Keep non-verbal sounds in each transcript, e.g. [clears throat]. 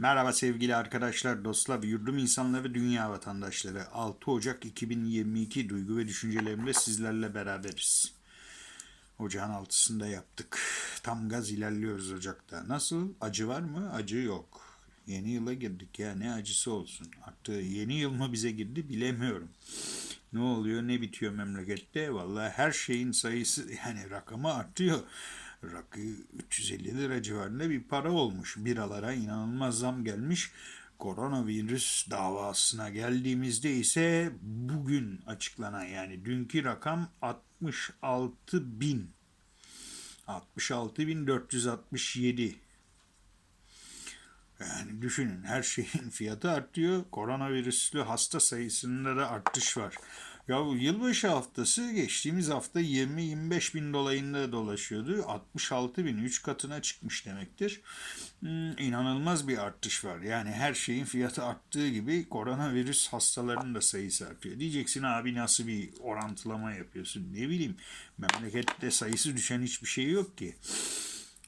Merhaba sevgili arkadaşlar, dostlar, yurdum insanları ve dünya vatandaşları. 6 Ocak 2022 duygu ve düşüncelerimle sizlerle beraberiz. Ocağın altısında yaptık. Tam gaz ilerliyoruz Ocak'ta. Nasıl? Acı var mı? Acı yok. Yeni yıla girdik ya ne acısı olsun. Artık yeni yıl mı bize girdi bilemiyorum. Ne oluyor ne bitiyor memlekette? Vallahi her şeyin sayısı yani rakamı artıyor. Rakı 350 lira civarında bir para olmuş. Biralara inanılmaz zam gelmiş. Koronavirüs davasına geldiğimizde ise bugün açıklanan yani dünkü rakam 66 bin. 66.467. Yani düşünün her şeyin fiyatı artıyor. Koronavirüslü hasta sayısında da artış var. Ya bu yılbaşı haftası geçtiğimiz hafta 20-25 bin dolayında dolaşıyordu. 66 bin 3 katına çıkmış demektir. Hmm, inanılmaz bir artış var. Yani her şeyin fiyatı arttığı gibi koronavirüs hastalarının da sayısı artıyor. Diyeceksin abi nasıl bir orantılama yapıyorsun? Ne bileyim memlekette sayısı düşen hiçbir şey yok ki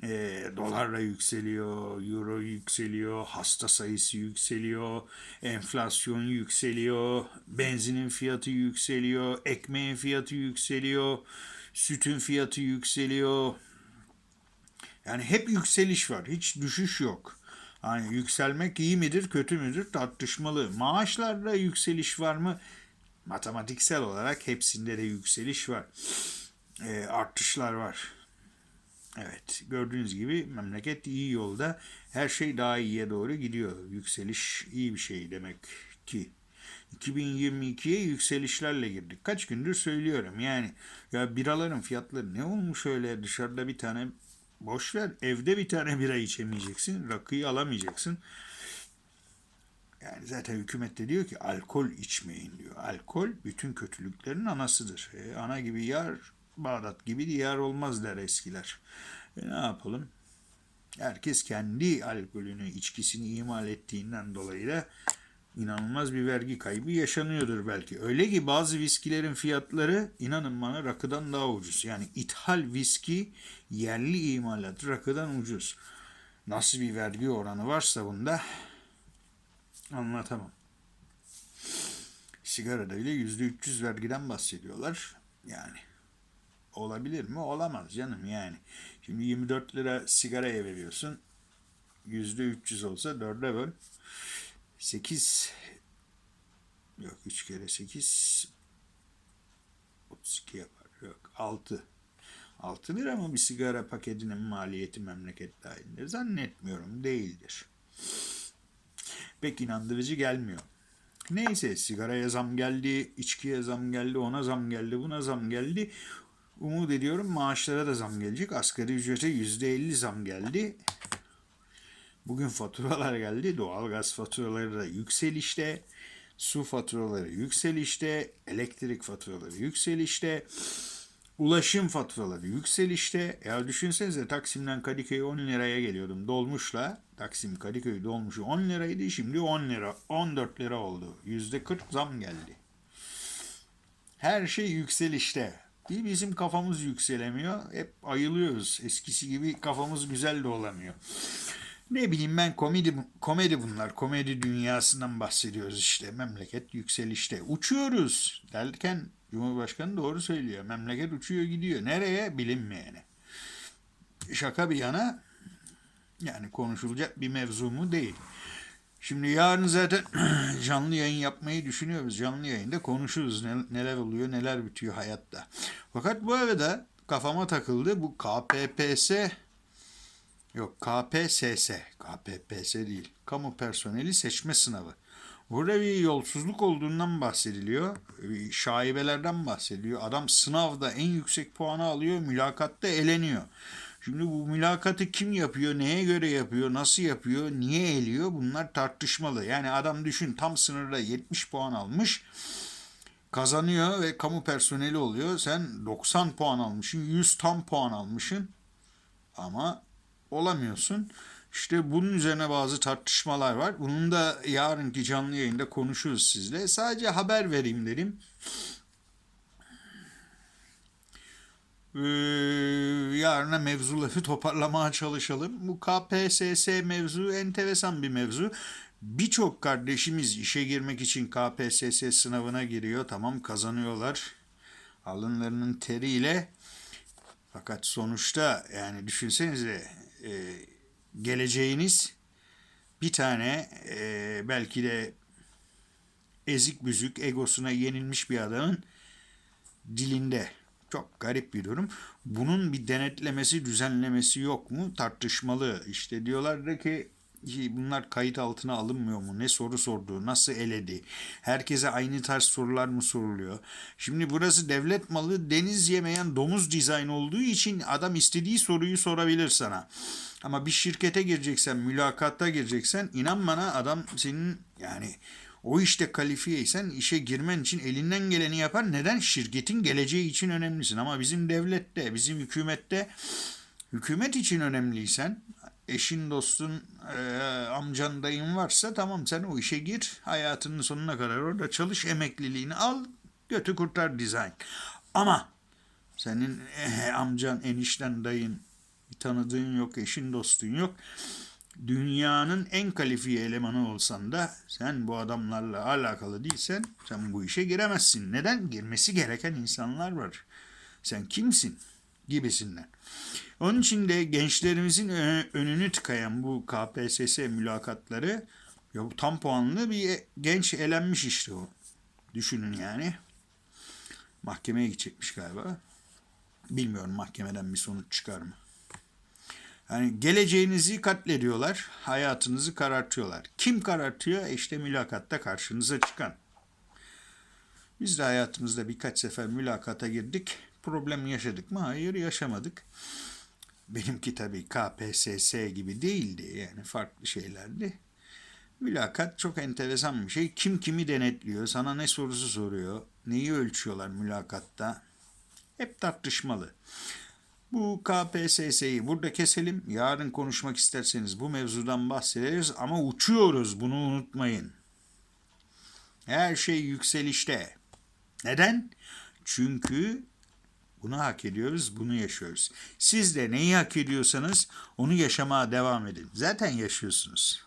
e, dolarla yükseliyor, euro yükseliyor, hasta sayısı yükseliyor, enflasyon yükseliyor, benzinin fiyatı yükseliyor, ekmeğin fiyatı yükseliyor, sütün fiyatı yükseliyor. Yani hep yükseliş var, hiç düşüş yok. Hani yükselmek iyi midir, kötü müdür tartışmalı. Maaşlarda yükseliş var mı? Matematiksel olarak hepsinde de yükseliş var. E, artışlar var. Evet, gördüğünüz gibi memleket iyi yolda. Her şey daha iyiye doğru gidiyor. Yükseliş iyi bir şey demek ki. 2022'ye yükselişlerle girdik. Kaç gündür söylüyorum. Yani ya biraların fiyatları ne olmuş öyle dışarıda bir tane boş ver. Evde bir tane bira içemeyeceksin. Rakıyı alamayacaksın. Yani zaten hükümet de diyor ki alkol içmeyin diyor. Alkol bütün kötülüklerin anasıdır. E, ana gibi yar Bağdat gibi diyar olmaz der eskiler. E ne yapalım? Herkes kendi alkolünü, içkisini imal ettiğinden dolayı da inanılmaz bir vergi kaybı yaşanıyordur belki. Öyle ki bazı viskilerin fiyatları inanın bana rakıdan daha ucuz. Yani ithal viski yerli imalat rakıdan ucuz. Nasıl bir vergi oranı varsa bunda anlatamam. Sigarada bile %300 vergiden bahsediyorlar. Yani Olabilir mi? Olamaz canım yani. Şimdi 24 lira sigaraya veriyorsun. Yüzde 300 olsa 4'e böl. 8 yok 3 kere 8 32 yapar. Yok 6. 6 lira mı bir sigara paketinin maliyeti memleket dahilinde? Zannetmiyorum. Değildir. Pek inandırıcı gelmiyor. Neyse sigaraya zam geldi, içkiye zam geldi, ona zam geldi, buna zam geldi. Umut ediyorum maaşlara da zam gelecek. Asgari ücrete %50 zam geldi. Bugün faturalar geldi. Doğalgaz faturaları da yükselişte. Su faturaları yükselişte. Elektrik faturaları yükselişte. Ulaşım faturaları yükselişte. Ya düşünsenize Taksim'den Kadıköy'e 10 liraya geliyordum dolmuşla. Taksim Kadıköy dolmuşu 10 liraydı. Şimdi 10 lira, 14 lira oldu. %40 zam geldi. Her şey yükselişte. Bir bizim kafamız yükselemiyor. Hep ayılıyoruz. Eskisi gibi kafamız güzel de olamıyor. Ne bileyim ben komedi komedi bunlar. Komedi dünyasından bahsediyoruz işte. Memleket yükselişte. Uçuyoruz derken Cumhurbaşkanı doğru söylüyor. Memleket uçuyor gidiyor. Nereye? Bilinmeyene. Şaka bir yana yani konuşulacak bir mevzu mu değil. Şimdi yarın zaten [clears throat] canlı yayın yapmayı düşünüyoruz. Canlı yayında konuşuruz neler oluyor, neler bitiyor hayatta. Fakat bu arada kafama takıldı bu KPPS yok KPSS KPPS değil. Kamu personeli seçme sınavı. Burada bir yolsuzluk olduğundan bahsediliyor. Şaibelerden bahsediliyor. Adam sınavda en yüksek puanı alıyor, mülakatta eleniyor. Şimdi bu mülakatı kim yapıyor, neye göre yapıyor, nasıl yapıyor, niye eliyor bunlar tartışmalı. Yani adam düşün tam sınırda 70 puan almış kazanıyor ve kamu personeli oluyor. Sen 90 puan almışsın, 100 tam puan almışsın ama olamıyorsun. İşte bunun üzerine bazı tartışmalar var. Bunun da yarınki canlı yayında konuşuruz sizle. Sadece haber vereyim dedim. Ee, yarına mevzuları toparlamaya çalışalım. Bu KPSS mevzu enteresan bir mevzu. Birçok kardeşimiz işe girmek için KPSS sınavına giriyor. Tamam kazanıyorlar. Alınlarının teriyle. Fakat sonuçta yani düşünsenize e, geleceğiniz bir tane e, belki de ezik büzük egosuna yenilmiş bir adamın dilinde. Çok garip bir durum. Bunun bir denetlemesi, düzenlemesi yok mu? Tartışmalı. İşte diyorlar ki bunlar kayıt altına alınmıyor mu? Ne soru sordu? Nasıl eledi? Herkese aynı tarz sorular mı soruluyor? Şimdi burası devlet malı deniz yemeyen domuz dizayn olduğu için adam istediği soruyu sorabilir sana. Ama bir şirkete gireceksen, mülakatta gireceksen inan bana adam senin yani o işte kalifiyeysen işe girmen için elinden geleni yapar. Neden? Şirketin geleceği için önemlisin. Ama bizim devlette, bizim hükümette hükümet için önemliysen eşin, dostun, e, amcan, dayın varsa tamam sen o işe gir. Hayatının sonuna kadar orada çalış, emekliliğini al, götü kurtar dizayn. Ama senin eh, amcan, enişten, dayın, tanıdığın yok, eşin, dostun yok. Dünyanın en kalifiye elemanı olsan da sen bu adamlarla alakalı değilsen sen bu işe giremezsin. Neden? Girmesi gereken insanlar var. Sen kimsin? Gibisinden. Onun için de gençlerimizin önünü tıkayan bu KPSS mülakatları ya bu tam puanlı bir genç elenmiş işte o. Düşünün yani. Mahkemeye gidecekmiş galiba. Bilmiyorum mahkemeden bir sonuç çıkar mı? Yani geleceğinizi katlediyorlar, hayatınızı karartıyorlar. Kim karartıyor? İşte mülakatta karşınıza çıkan. Biz de hayatımızda birkaç sefer mülakata girdik. Problem yaşadık mı? Hayır yaşamadık. Benimki tabii KPSS gibi değildi. Yani farklı şeylerdi. Mülakat çok enteresan bir şey. Kim kimi denetliyor? Sana ne sorusu soruyor? Neyi ölçüyorlar mülakatta? Hep tartışmalı. Bu KPSS'yi burada keselim. Yarın konuşmak isterseniz bu mevzudan bahsederiz ama uçuyoruz bunu unutmayın. Her şey yükselişte. Neden? Çünkü bunu hak ediyoruz, bunu yaşıyoruz. Siz de neyi hak ediyorsanız onu yaşamaya devam edin. Zaten yaşıyorsunuz.